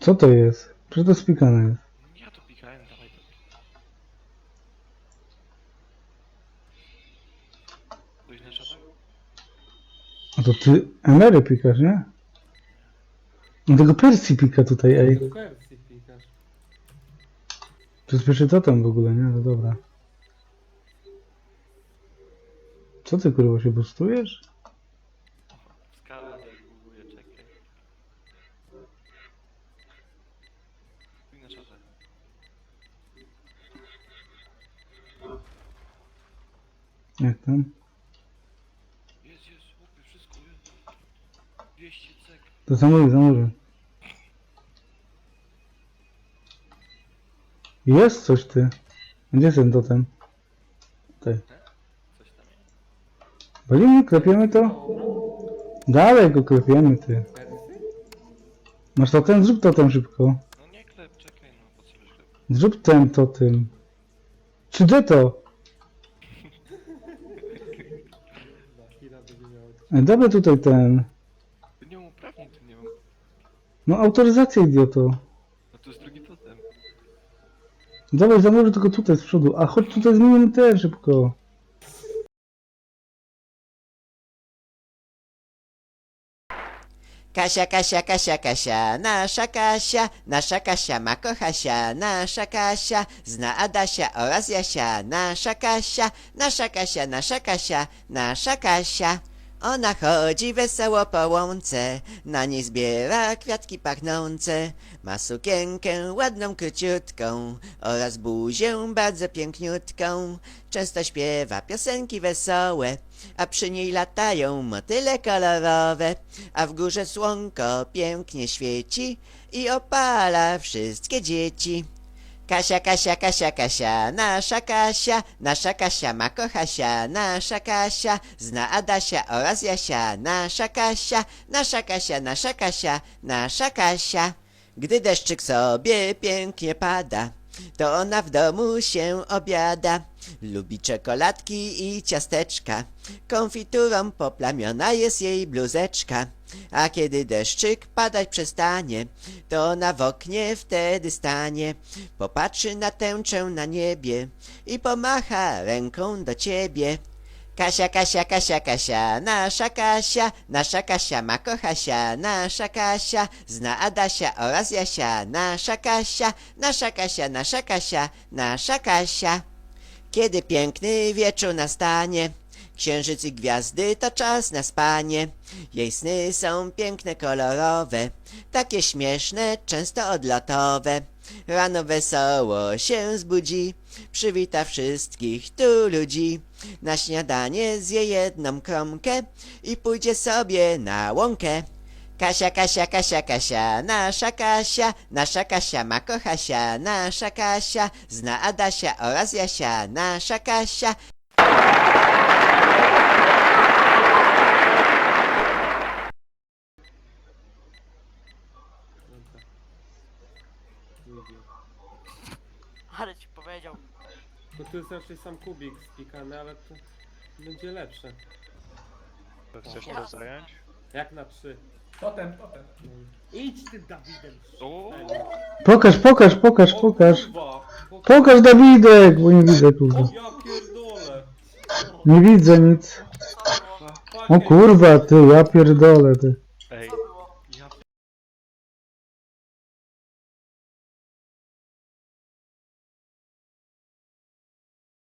Co to jest? Przecież to spikane jest. Ja to pikałem, dawaj to. Pójdź na czapę? A to ty emery pikasz, nie? On tego Persji pika tutaj, ej. To jest pierwszy totem w ogóle, nie? No dobra. Co ty kurwa się boostujesz? Skala debuguję, czekaj. Pójdź na czapę. Jak tam? Jest, jest, chłopie, wszystko jest. 200 cek. To zamówi, zamówi. Jest coś ty. Gdzie jest ten totem? Tutaj. Coś tam jest. Balimy, klepiemy to? Dalej go klepiemy ty. Masz totem? Zrób totem szybko. No nie klep, czekaj, no po co klep? Zrób ten totem. Czy gdzie to? Na chwilę będzie miał... E, tutaj ten. Ty nie mam uprawnień, ty nie mam. No autoryzację idioto. No to jest drugi. Dawaj zamówię tylko tutaj z przodu. A chodź tutaj zmienimy ten szybko. Kasia, Kasia, Kasia, Kasia, nasza Kasia, nasza Kasia ma kochasia, nasza Kasia, zna Adasia oraz Jasia, nasza Kasia, nasza Kasia, nasza Kasia, nasza Kasia. Ona chodzi wesoło po łące, na niej zbiera kwiatki pachnące. Ma sukienkę ładną, króciutką oraz buzię bardzo piękniutką. Często śpiewa piosenki wesołe, a przy niej latają motyle kolorowe. A w górze słonko pięknie świeci i opala wszystkie dzieci. Kasia, Kasia, Kasia, Kasia, nasza Kasia, nasza Kasia ma kochasia, nasza Kasia, zna Adasia oraz Jasia, nasza Kasia, nasza Kasia, nasza Kasia, nasza Kasia. Gdy deszczyk sobie pięknie pada, to ona w domu się obiada. Lubi czekoladki i ciasteczka, konfiturą poplamiona jest jej bluzeczka. A kiedy deszczyk padać przestanie, to ona w oknie wtedy stanie. Popatrzy na tęczę na niebie i pomacha ręką do ciebie. Kasia, Kasia, Kasia, Kasia, nasza Kasia, nasza Kasia ma kochasia, nasza Kasia, zna Adasia oraz Jasia, nasza Kasia, nasza Kasia, nasza Kasia, nasza Kasia. Kiedy piękny wieczór nastanie, księżyc i gwiazdy to czas na spanie. Jej sny są piękne, kolorowe, takie śmieszne, często odlotowe. Rano wesoło się zbudzi, przywita wszystkich tu ludzi. Na śniadanie zje jedną kromkę i pójdzie sobie na łąkę. Kasia, Kasia, Kasia, Kasia, nasza Kasia, nasza Kasia ma kochasia, nasza Kasia, zna Adasia oraz Jasia, nasza Kasia. Ale ci powiedział. To tu jest raczej sam kubik spikany, ale to będzie lepsze. To chcesz to zająć? Jak na trzy. Potem, potem. Idź tym Dawidem! O, Pokaż, pokaż, pokaż, pokaż. Kurwa! Pokaż Dawidek, bo nie widzę kurwa. Ja pierdolę! Nie widzę nic. O kurwa ty, ja pierdolę ty.